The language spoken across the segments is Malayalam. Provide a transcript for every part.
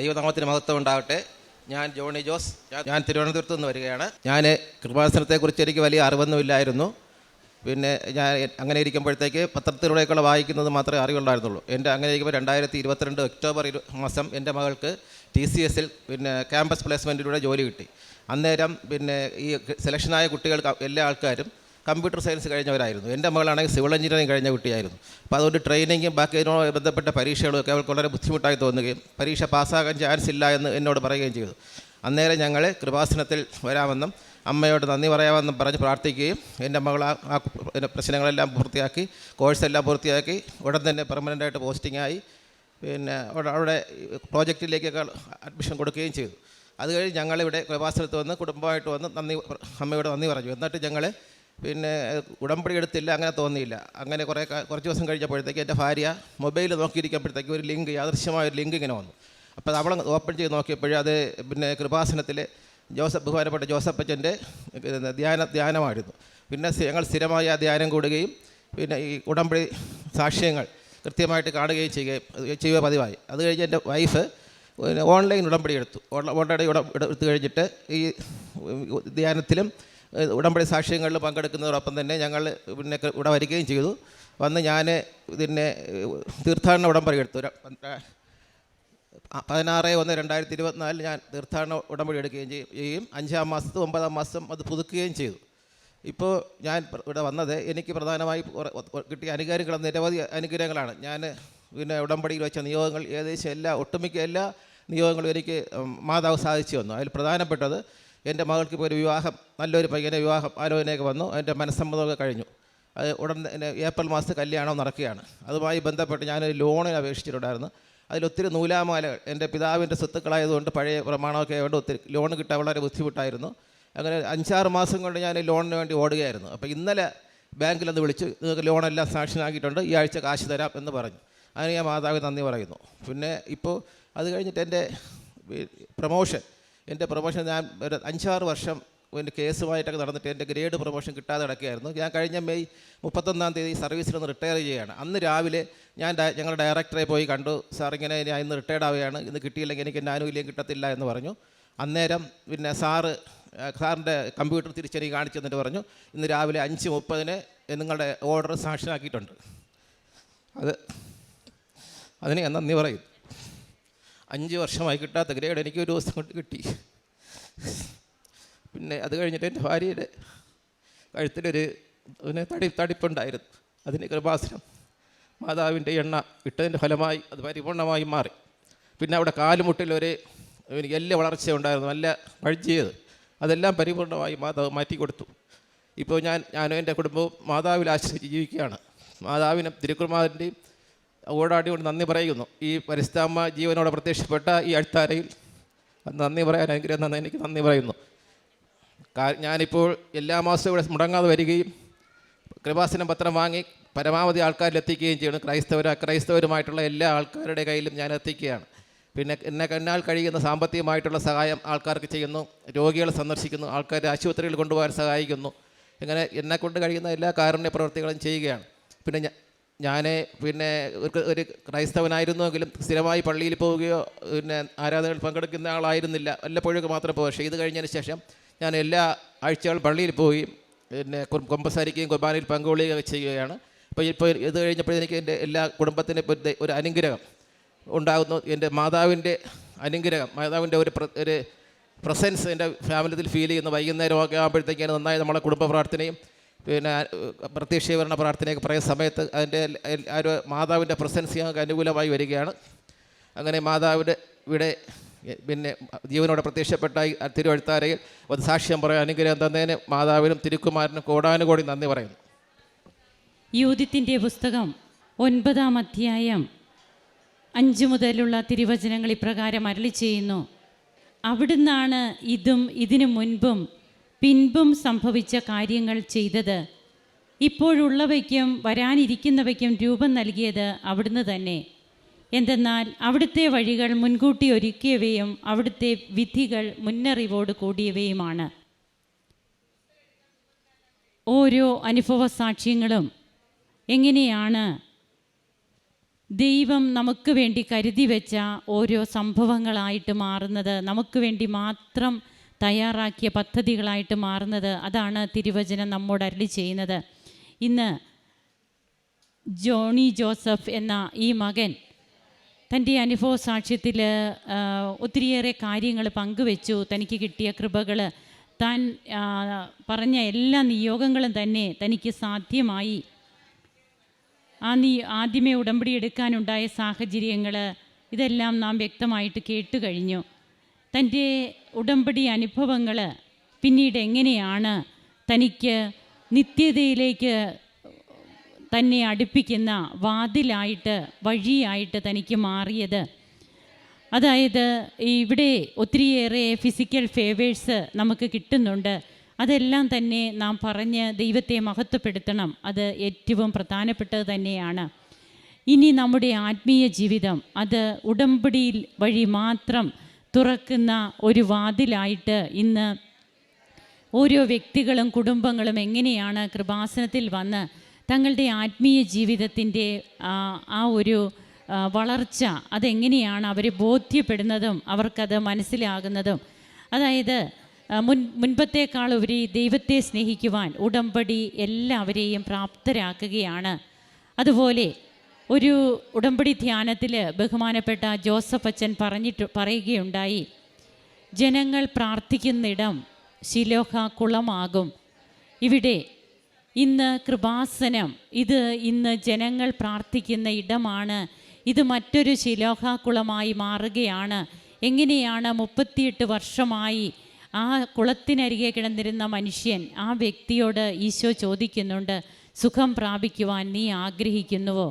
ദൈവനാമത്തിന് മഹത്വം ഉണ്ടാവട്ടെ ഞാൻ ജോണി ജോസ്. ഞാൻ- തിരുവനന്തപുരത്ത് നിന്ന് വരികയാണ്. ഞാൻ കൃപാസനത്തെക്കുറിച്ച് എനിക്ക് വലിയ അറിവൊന്നുമില്ലായിരുന്നു. പിന്നെ ഞാൻ അങ്ങനെ ഇരിക്കുമ്പോഴത്തേക്ക് പത്രത്തിലൂടെയൊക്കെ വായിക്കുന്നത് മാത്രമേ അറിവുണ്ടായിരുന്നുള്ളൂ. എന്റെ അങ്ങനെ ഇരിക്കുമ്പോൾ രണ്ടായിരത്തി ഇരുപത്തിരണ്ട് ഒക്ടോബർ മാസം എന്റെ മകൾക്ക് ടി സി എസിൽ പിന്നെ ക്യാമ്പസ് പ്ലേസ്മെന്റിലൂടെ ജോലി കിട്ടി. അന്നേരം പിന്നെ ഈ സെലക്ഷനായ കുട്ടികൾക്ക് എല്ലാ ആൾക്കാരും കമ്പ്യൂട്ടർ സയൻസ് കഴിഞ്ഞവരായിരുന്നു. എന്റെ മകളാണെങ്കിൽ സിവിൽ എഞ്ചിനീയറിംഗ് കഴിഞ്ഞ കുട്ടിയായിരുന്നു. അപ്പോൾ അതുകൊണ്ട് ട്രെയിനിങ്ങും ബാക്കി അതിനോട് ബന്ധപ്പെട്ട പരീക്ഷകളും ഒക്കെ അവൾക്ക് വളരെ ബുദ്ധിമുട്ടായി തോന്നുകയും പരീക്ഷ പാസ്സാകാൻ ചാൻസ് ഇല്ല എന്ന് എന്നോട് പറയുകയും ചെയ്തു. അന്നേരം ഞങ്ങൾ കൃപാസനത്തിൽ വരാമെന്നും അമ്മയോട് നന്ദി പറയാമെന്നും പറഞ്ഞ് പ്രാർത്ഥിക്കുകയും എന്റെ മകൾ ആ പ്രശ്നങ്ങളെല്ലാം പൂർത്തിയാക്കി കോഴ്സെല്ലാം പൂർത്തിയാക്കി ഉടൻ തന്നെ പെർമനന്റായിട്ട് പോസ്റ്റിംഗായി പിന്നെ അവിടെ അവിടെ പ്രോജക്റ്റിലേക്കൊക്കെ അഡ്മിഷൻ കൊടുക്കുകയും ചെയ്തു. അത് കഴിഞ്ഞ് ഞങ്ങളിവിടെ കൃപാസനത്ത് വന്ന് കുടുംബമായിട്ട് വന്ന് നന്ദി അമ്മയോട് നന്ദി പറഞ്ഞു. എന്നിട്ട് ഞങ്ങൾ പിന്നെ ഉടമ്പടി എടുത്തില്ല അങ്ങനെ തോന്നിയില്ല. അങ്ങനെ കുറേ കുറച്ച് ദിവസം കഴിഞ്ഞപ്പോഴത്തേക്ക് എന്റെ ഭാര്യ മൊബൈൽ നോക്കിയിരിക്കുമ്പോഴത്തേക്ക് ഒരു ലിങ്ക് യാദൃശ്യമായ ഒരു ലിങ്ക് ഇങ്ങനെ വന്നു. അപ്പോൾ അവളെ ഓപ്പൺ ചെയ്ത് നോക്കിയപ്പോഴേ അത് പിന്നെ കൃപാസനത്തിൽ ജോസഫ് ബഹുമാനപ്പെട്ട ജോസഫ് അച്ഛന്റെ ധ്യാന ധ്യാനമായിരുന്നു. പിന്നെ ഞങ്ങൾ സ്ഥിരമായി ആ ധ്യാനം കൂടുകയും പിന്നെ ഈ ഉടമ്പടി സാക്ഷ്യങ്ങൾ കൃത്യമായിട്ട് കാണുകയും ചെയ്യുകയും ചെയ്യുക പതിവായി. അത് കഴിഞ്ഞ് എന്റെ വൈഫ് ഓൺലൈൻ ഉടമ്പടി എടുത്തു. ഓൺലൈൻ ഉടമ്പടി ഉട എടുത്തു കഴിഞ്ഞിട്ട് ഈ ധ്യാനത്തിലും ഉടമ്പടി സാക്ഷ്യങ്ങളിൽ പങ്കെടുക്കുന്നതോടൊപ്പം തന്നെ ഞങ്ങൾ പിന്നെ ഇവിടെ വരികയും ചെയ്തു. വന്ന് ഞാൻ ഇതിനെ തീർത്ഥാടന ഉടമ്പടി എടുത്തു. പതിനാറ് ഒന്ന് രണ്ടായിരത്തി ഇരുപത്തിനാലിൽ ഞാൻ തീർത്ഥാടന ഉടമ്പടി എടുക്കുകയും ചെയ്യും. അഞ്ചാം മാസത്തും ഒമ്പതാം മാസം അത് പുതുക്കുകയും ചെയ്തു. ഇപ്പോൾ ഞാൻ ഇവിടെ വന്നത് എനിക്ക് പ്രധാനമായി കിട്ടിയ അനുഗ്രഹങ്ങൾ നിരവധി അനുഗ്രഹങ്ങളാണ്. ഞാൻ പിന്നെ ഉടമ്പടിയിൽ വെച്ച നിയോഗങ്ങൾ ഏകദേശം എല്ലാ ഒട്ടുമിക്ക എല്ലാ നിയോഗങ്ങളും എനിക്ക് മാതാവ് സാധിച്ചു വന്നു അതിൽ പ്രധാനപ്പെട്ടത് എന്റെ മകൾക്ക് ഇപ്പോൾ ഒരു വിവാഹം നല്ലൊരു പയ്യനെ വിവാഹം ആലോചനയൊക്കെ വന്നു. അതിന്റെ മനസ്സമ്മതമൊക്കെ കഴിഞ്ഞു. അത് ഉടൻ തന്നെ ഏപ്രിൽ മാസത്തെ കല്യാണം നടക്കുകയാണ്. അതുമായി ബന്ധപ്പെട്ട് ഞാനൊരു ലോണിന് അപേക്ഷിച്ചിട്ടുണ്ടായിരുന്നു. അതിലൊത്തിരി നൂലാമാലകൾ എന്റെ പിതാവിന്റെ സ്വത്തുക്കളായതുകൊണ്ട് പഴയ പ്രമാണമൊക്കെ ആയതുകൊണ്ട് ഒത്തിരി ലോൺ കിട്ടാൻ വളരെ ബുദ്ധിമുട്ടായിരുന്നു. അങ്ങനെ അഞ്ചാറ് മാസം കൊണ്ട് ഞാൻ ലോണിന് വേണ്ടി ഓടുകയായിരുന്നു. അപ്പോൾ ഇന്നലെ ബാങ്കിൽ അത് വിളിച്ചു നിങ്ങൾക്ക് ലോണെല്ലാം സാക്ഷനാക്കിയിട്ടുണ്ട് ഈ ആഴ്ച കാശ് തരാം എന്ന് പറഞ്ഞു. അതിന് ഞാൻ മാതാവ് നന്ദി പറയുന്നു. പിന്നെ ഇപ്പോൾ അത് കഴിഞ്ഞിട്ട് എന്റെ പ്രൊമോഷൻ എന്റെ പ്രൊമോഷൻ ഞാൻ ഒരു അഞ്ചാറ് വർഷം എന്റെ കേസുമായിട്ടൊക്കെ നടന്നിട്ട് എന്റെ ഗ്രേഡ് പ്രൊമോഷൻ കിട്ടാതെ കിടക്കുകയായിരുന്നു ഞാൻ കഴിഞ്ഞ മെയ് മുപ്പത്തൊന്നാം തീയതി സർവീസിൽ നിന്ന് റിട്ടയർ ചെയ്യുകയാണ്. അന്ന് രാവിലെ ഞാൻ ഞങ്ങളുടെ ഡയറക്ടറെ പോയി കണ്ടു. സാർ ഇങ്ങനെ ഞാൻ ഇന്ന് റിട്ടയർഡ് ആവുകയാണ്. ഇന്ന് കിട്ടിയില്ലെങ്കിൽ എനിക്ക് ആനുകൂല്യം കിട്ടത്തില്ല എന്ന് പറഞ്ഞു. അന്നേരം പിന്നെ സാറ് സാറിന്റെ കമ്പ്യൂട്ടർ തിരിച്ചെനിക്ക് കാണിച്ചു തന്നിട്ട് പറഞ്ഞു ഇന്ന് രാവിലെ അഞ്ച് മുപ്പതിന് നിങ്ങളുടെ ഓർഡർ സാക്ഷനാക്കിയിട്ടുണ്ട് അത് അതിന് ഞാൻ നന്ദി പറയും അഞ്ച് വർഷമായി കിട്ടാത്ത ഗ്രേഡ് എനിക്ക് ഒരു ദിവസം കൊണ്ട് കിട്ടി. പിന്നെ അത് കഴിഞ്ഞിട്ട് എന്റെ ഭാര്യയുടെ കഴുത്തിലൊരു പിന്നെ തടി തടിപ്പുണ്ടായിരുന്നു. അതിന് കൃപാസനം മാതാവിന്റെ എണ്ണ ഇട്ടതിന്റെ ഫലമായി അത് പരിപൂർണമായി മാറി. പിന്നെ അവിടെ കാലുമുട്ടിലൊരു എനിക്ക് എല്ലാ വളർച്ച ഉണ്ടായിരുന്നു നല്ല വഴിച്ചത് അതെല്ലാം പരിപൂർണമായി മാതാവ് മാറ്റി കൊടുത്തു. ഇപ്പോൾ ഞാൻ ഞാനും എന്റെ കുടുംബവും മാതാവിൽ ആശ്രയിച്ച് ജീവിക്കുകയാണ്. മാതാവിനും തിരുക്കുമാറിന്റെയും ഓടാടിയോട് നന്ദി പറയുന്നു. ഈ പരിസ്ഥാമ ജീവനോടെ പ്രത്യക്ഷപ്പെട്ട ഈ അടുത്താരയിൽ നന്ദി പറയാൻ അനുഗ്രഹം തന്നെ എനിക്ക് നന്ദി പറയുന്നു. ഞാനിപ്പോൾ എല്ലാ മാസവും ഇവിടെ മുടങ്ങാതെ വരികയും കൃപാസനം പത്രം വാങ്ങി പരമാവധി ആൾക്കാരിൽ എത്തിക്കുകയും ചെയ്യുന്നു. ക്രൈസ്തവർ അക്രൈസ്തവരുമായിട്ടുള്ള എല്ലാ ആൾക്കാരുടെ കയ്യിലും ഞാൻ എത്തിക്കുകയാണ്. പിന്നെ എന്നെ കണ്ണാൽ കഴിയുന്ന സാമ്പത്തികമായിട്ടുള്ള സഹായം ആൾക്കാർക്ക് ചെയ്യുന്നു. രോഗികളെ സന്ദർശിക്കുന്നു. ആൾക്കാരെ ആശുപത്രിയിൽ കൊണ്ടുപോകാൻ സഹായിക്കുന്നു. ഇങ്ങനെ എന്നെ കൊണ്ട് കഴിയുന്ന എല്ലാ കാരുണ്യ പ്രവർത്തികളും ചെയ്യുകയാണ്. പിന്നെ ഞാൻ പിന്നെ ഒരു ക്രൈസ്തവനായിരുന്നുവെങ്കിലും സ്ഥിരമായി പള്ളിയിൽ പോവുകയോ പിന്നെ ആരാധനകൾ പങ്കെടുക്കുന്ന ആളായിരുന്നില്ല. വല്ലപ്പോഴൊക്കെ മാത്രമേ പോകും പക്ഷേ ഇത് കഴിഞ്ഞതിന് ശേഷം ഞാൻ എല്ലാ ആഴ്ചകൾ പള്ളിയിൽ പോയി പിന്നെ കുമ്പസാരിക്കുകയും കുർബാനയിൽ പങ്കുകൊള്ളുകയും ചെയ്യുകയാണ്. അപ്പോൾ ഇപ്പോൾ ഇത് കഴിഞ്ഞപ്പോഴേക്ക് എന്റെ എല്ലാ കുടുംബത്തിനെ ഇപ്പോൾ ഒരു- അനുഗ്രഹം ഉണ്ടാകുന്നു. എന്റെ മാതാവിന്റെ അനുഗ്രഹം മാതാവിന്റെ ഒരു ഒരു പ്രസൻസ് എന്റെ ഫാമിലിയിൽ ഫീൽ ചെയ്യുന്നു. വൈകുന്നേരമൊക്കെ ആകുമ്പോഴത്തേക്കാണ് നന്നായി നമ്മളെ കുടുംബ പ്രാർത്ഥനയും പിന്നെ പ്രത്യക്ഷീകരണ പ്രാർത്ഥനയൊക്കെ പറയുന്ന സമയത്ത് അതിന്റെ ആ ഒരു മാതാവിന്റെ പ്രസൻസ് ഞങ്ങൾക്ക് അനുകൂലമായി വരികയാണ്. അങ്ങനെ മാതാവിന്റെ ഇവിടെ പിന്നെ ജീവനോടെ പ്രത്യക്ഷപ്പെട്ട ഈ തിരുവഴുത്താരയിൽ അത് സാക്ഷ്യം പറയാൻ അനുഗ്രഹം തന്നതിന് മാതാവിനും തിരുക്കുമാരനും കോടാനുകോടി നന്ദി പറയുന്നു. യൂതിത്തിന്റെ പുസ്തകം ഒൻപതാം അധ്യായം അഞ്ച് മുതലുള്ള തിരുവചനങ്ങൾ ഇപ്രകാരം അരളി ചെയ്യുന്നു. അവിടുന്നാണ് ഇതും ഇതിനു മുൻപും പിൻപും സംഭവിച്ച കാര്യങ്ങൾ ചെയ്തത്. ഇപ്പോഴുള്ളവയ്ക്കും വരാനിരിക്കുന്നവയ്ക്കും രൂപം നൽകിയത് അവിടുന്ന് തന്നെ. എന്തെന്നാൽ അവിടുത്തെ വഴികൾ മുൻകൂട്ടി ഒരുക്കിയവയും അവിടുത്തെ വിധികൾ മുന്നറിവോട് കൂടിയവയുമാണ്. ഓരോ അനുഭവ സാക്ഷ്യങ്ങളും. എങ്ങനെയാണ് ദൈവം നമുക്ക് വേണ്ടി കരുതി വെച്ച ഓരോ സംഭവങ്ങളായിട്ട് മാറുന്നത്? നമുക്ക് വേണ്ടി മാത്രം തയ്യാറാക്കിയ പദ്ധതികളായിട്ട് മാറുന്നത് അതാണ് തിരുവചനം നമ്മോട് അരളി ചെയ്യുന്നത്. ഇന്ന് ജോണി ജോസഫ് എന്ന ഈ മകൻ തന്റെ അനുഭവ സാക്ഷ്യത്തിൽ ഒത്തിരിയേറെ കാര്യങ്ങൾ പങ്കുവെച്ചു. തനിക്ക് കിട്ടിയ കൃപകൾ താൻ പറഞ്ഞ എല്ലാ നിയോഗങ്ങളും തന്നെ തനിക്ക് സാധ്യമായി. ആ നീ ആദ്യമേ ഉടമ്പടി എടുക്കാനുണ്ടായ സാഹചര്യങ്ങൾ ഇതെല്ലാം നാം വ്യക്തമായിട്ട് കേട്ടു കഴിഞ്ഞു തന്റെ ഉടമ്പടി അനുഭവങ്ങൾ പിന്നീട് എങ്ങനെയാണ് തനിക്ക് നിത്യതയിലേക്ക് തന്നെ അടുപ്പിക്കുന്ന വാതിലായിട്ട് വഴിയായിട്ട് തനിക്ക് മാറിയത്? അതായത് ഇവിടെ ഒത്തിരിയേറെ ഫിസിക്കൽ ഫേവേഴ്സ് നമുക്ക് കിട്ടുന്നുണ്ട്. അതെല്ലാം തന്നെ നാം പറഞ്ഞ് ദൈവത്തെ മഹത്വപ്പെടുത്തണം. അത് ഏറ്റവും പ്രധാനപ്പെട്ടത് തന്നെയാണ്. ഇനി നമ്മുടെ ആത്മീയ ജീവിതം അത് ഉടമ്പടിയിൽ വഴി മാത്രം തുറക്കുന്ന ഒരു വാതിലായിട്ട് ഇന്ന് ഓരോ വ്യക്തികളും കുടുംബങ്ങളും എങ്ങനെയാണ് കൃപാസനത്തിൽ വന്ന് തങ്ങളുടെ ആത്മീയ ജീവിതത്തിന്റെ ആ, ഒരു വളർച്ച അതെങ്ങനെയാണ് അവർ ബോധ്യപ്പെടുന്നതും അവർക്കത് മനസ്സിലാകുന്നതും. അതായത് മുൻ മുൻപത്തേക്കാൾ ഉപരി ദൈവത്തെ സ്നേഹിക്കുവാൻ ഉടമ്പടി എല്ലാവരെയും പ്രാപ്തരാക്കുകയാണ്. അതുപോലെ ഒരു ഉടമ്പടി ധ്യാനത്തിൽ ബഹുമാനപ്പെട്ട ജോസഫ് അച്ഛൻ പറഞ്ഞിട്ട് പറയുകയുണ്ടായി ജനങ്ങൾ പ്രാർത്ഥിക്കുന്നിടം ശിലോഹ കുളമാകും. ഇവിടെ ഇന്ന് കൃപാസനം ഇത് ഇന്ന് ജനങ്ങൾ പ്രാർത്ഥിക്കുന്ന ഇടമാണ്. ഇത് മറ്റൊരു ശിലോഹ കുളമായി മാറുകയാണ്. എങ്ങനെയാണ് മുപ്പത്തിയെട്ട് വർഷമായി ആ കുളത്തിനരികെ കിടന്നിരുന്ന മനുഷ്യൻ ആ വ്യക്തിയോട് ഈശോ ചോദിക്കുന്നുണ്ട് സുഖം പ്രാപിക്കുവാൻ നീ ആഗ്രഹിക്കുന്നുവോ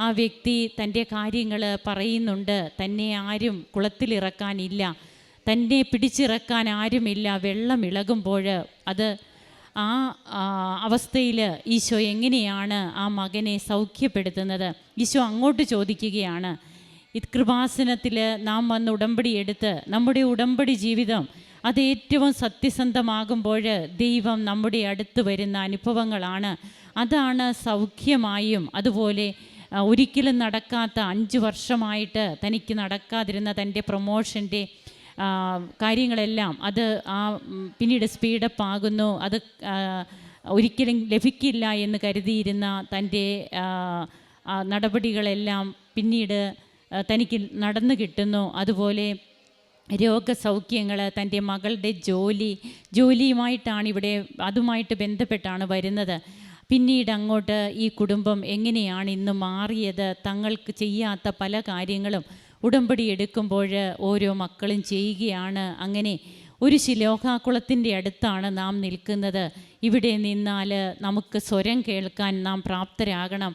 ആ വ്യക്തി തന്റെ കാര്യങ്ങൾ പറയുന്നുണ്ട്. തന്നെ ആരും കുളത്തിലിറക്കാനില്ല. തന്നെ പിടിച്ചിറക്കാൻ ആരുമില്ല. വെള്ളം ഇളകുമ്പോൾ അത് ആ അവസ്ഥയിൽ ഈശോ എങ്ങനെയാണ് ആ മകനെ സൗഖ്യപ്പെടുത്തുന്നത്? ഈശോ അങ്ങോട്ട് ചോദിക്കുകയാണ്. ഇത് കൃപാസനത്തിൽ നാം വന്ന് ഉടമ്പടി എടുത്ത് നമ്മുടെ ഉടമ്പടി ജീവിതം അത് ഏറ്റവും സത്യസന്ധമാകുമ്പോൾ ദൈവം നമ്മുടെ അടുത്ത് വരുന്ന അനുഭവങ്ങളാണ്. അതാണ് സൗഖ്യമായും അതുപോലെ ഒരിക്കലും നടക്കാത്ത അഞ്ച് വർഷമായിട്ട് തനിക്ക് നടക്കാതിരുന്ന തന്റെ പ്രൊമോഷന്റെ കാര്യങ്ങളെല്ലാം അത് ആ പിന്നീട് സ്പീഡപ്പ് ആകുന്നു. അത് ഒരിക്കലും ലഭിക്കില്ല എന്ന് കരുതിയിരുന്ന തന്റെ നടപടികളെല്ലാം പിന്നീട് തനിക്ക് നടന്നു കിട്ടുന്നു. അതുപോലെ രോഗസൗഖ്യങ്ങൾ തന്റെ മകളുടെ ജോലി ജോലിയുമായിട്ടാണ് ഇവിടെ അതുമായിട്ട് ബന്ധപ്പെട്ടാണ് വരുന്നത്. പിന്നീട് അങ്ങോട്ട് ഈ കുടുംബം എങ്ങനെയാണ് ഇന്ന് മാറിയത്? തങ്ങൾക്ക് ചെയ്യാത്ത പല കാര്യങ്ങളും ഉടമ്പടി എടുക്കുമ്പോൾ ഓരോ മക്കളും ചെയ്യുകയാണ്. അങ്ങനെ ഒരു ശിലോഹാക്കുളത്തിന്റെ അടുത്താണ് നാം നിൽക്കുന്നത്. ഇവിടെ നിന്നാൽ നമുക്ക് സ്വരം കേൾക്കാൻ നാം പ്രാപ്തരാകണം.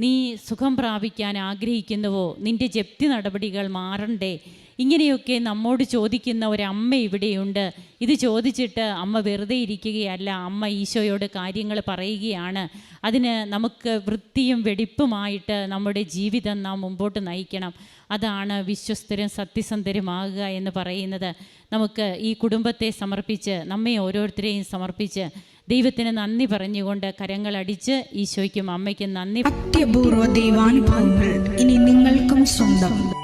നീ സുഖം പ്രാപിക്കാൻ ആഗ്രഹിക്കുന്നുവോ? നിന്റെ ജപ്തി നടപടികൾ മാറണ്ടേ? ഇങ്ങനെയൊക്കെ നമ്മോട് ചോദിക്കുന്ന ഒരമ്മ ഇവിടെയുണ്ട്. ഇത് ചോദിച്ചിട്ട് അമ്മ വെറുതെ ഇരിക്കുകയല്ല. അമ്മ ഈശോയോട് കാര്യങ്ങൾ പറയുകയാണ്. അതിന് നമുക്ക് വൃത്തിയും വെടിപ്പുമായിട്ട് നമ്മുടെ ജീവിതം നാം മുമ്പോട്ട് നയിക്കണം. അതാണ് വിശ്വസ്തരും സത്യസന്ധരുമാകുക എന്ന് പറയുന്നത്. നമുക്ക് ഈ കുടുംബത്തെ സമർപ്പിച്ച് നമ്മെ ഓരോരുത്തരെയും സമർപ്പിച്ച് ദൈവത്തിന് നന്ദി പറഞ്ഞുകൊണ്ട് കരങ്ങളടിച്ച് ഈശോയ്ക്കും അമ്മയ്ക്കും നന്ദി അത്യപൂർവ ദൈവാനുഭവങ്ങൾ ഇനി നിങ്ങൾക്കും സ്വന്തം.